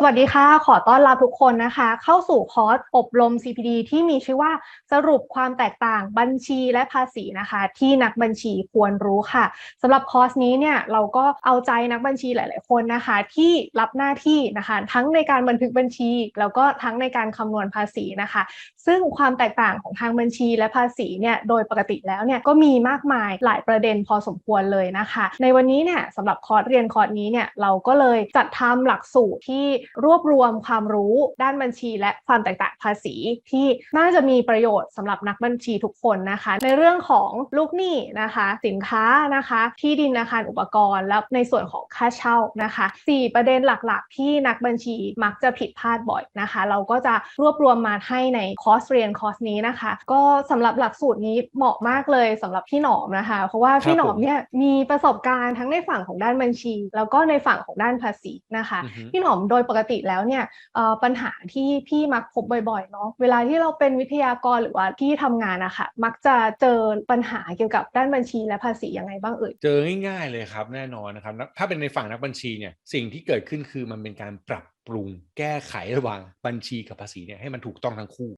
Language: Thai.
สวัสดีค่ะ ขอต้อนรับทุกคนนะคะ เข้าสู่คอร์สอบรม CPD ที่มีชื่อว่าสรุปความแตกต่างบัญชีและภาษีนะคะ ที่นักบัญชีควรรู้ค่ะสำหรับคอร์สนี้เนี่ยเราก็เอาใจนักบัญชีหลาย ๆ คนนะคะ ที่รับหน้าที่นะคะ ทั้งในการบันทึกบัญชี แล้วก็ทั้งในการคำนวณภาษีนะคะ ซึ่งความแตกต่างของทางบัญชีและภาษีเนี่ยโดยปกติแล้วเนี่ยก็มีมากมายหลายประเด็นพอสมควรเลยนะคะ ในวันนี้เนี่ยสำหรับคอร์สเรียนคอร์สนี้เนี่ยเราก็เลยจัดทำหลักสูตรที่รวบรวมความรู้ด้านบัญชี และความแตกต่างภาษีที่น่าจะมีประโยชน์สำหรับนักบัญชีทุกคนนะคะ ในเรื่องของลูกหนี้นะคะ สินค้านะคะ ที่ดินอาคารอุปกรณ์ และในส่วนของค่าเช่านะคะสี่ประเด็นหลักๆ ที่นักบัญชีมักจะผิดพลาดบ่อยนะคะ เราก็จะรวบรวมมาให้ในคอร์สเรียนคอร์สนี้นะคะ ก็สำหรับหลักสูตรนี้เหมาะมากเลยสำหรับพี่หนอมนะคะ เพราะว่าพี่หนอมเนี่ยมีประสบการณ์ทั้งในฝั่งของด้านบัญชี แล้วก็ในฝั่งของด้านภาษีนะคะอือฮึพี่หนอมโดยปกติแล้วเนี่ยปัญหาที่พี่มักพบบ่อยๆเนาะเวลาที่เราเป็นวิทยากรหรือว่าที่ทำงานนะคะมักจะเจอปัญหาเกี่ยวกับด้านบัญชีและภาษียังไงบ้างเอ่ยเจอง่ายๆเลยครับแน่นอนนะครับถ้าเป็นในฝั่งนักบัญชีเนี่ยสิ่งที่เกิดขึ้นคือมันเป็นการปรับปรุงแก้ไขระหว่างบัญชีกับภาษีเนี่ยให้มันถูกต้องทั้งคู่